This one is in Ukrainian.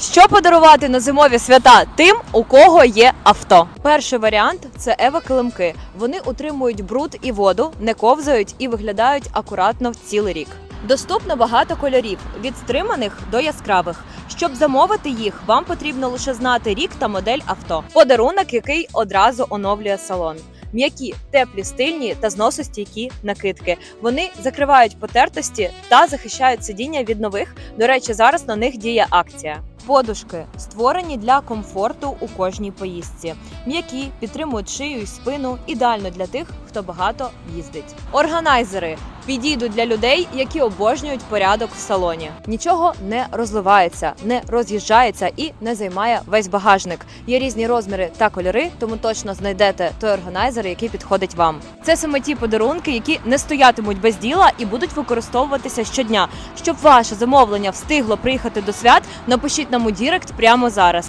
Що подарувати на зимові свята тим, у кого є авто? Перший варіант це ева килимки. Вони утримують бруд і воду, не ковзають і виглядають акуратно цілий рік. Доступно багато кольорів від стриманих до яскравих. Щоб замовити їх, вам потрібно лише знати рік та модель авто. Подарунок, який одразу оновлює салон. М'які, теплі, стильні та зносостійкі накидки. Вони закривають потертості та захищають сидіння від нових. До речі, зараз на них діє акція. Подушки створені для комфорту у кожній поїздці. М'які підтримують шию і спину, ідеально для тих, хто багато їздить. Органайзери підійдуть для людей, які обожнюють порядок в салоні. Нічого не розливається, не роз'їжджається і не займає весь багажник. Є різні розміри та кольори, тому точно знайдете той органайзер, який підходить вам. Це саме ті подарунки, які не стоятимуть без діла і будуть використовуватися щодня. Щоб ваше замовлення встигло приїхати до свят, напишіть нам у Дірект прямо зараз.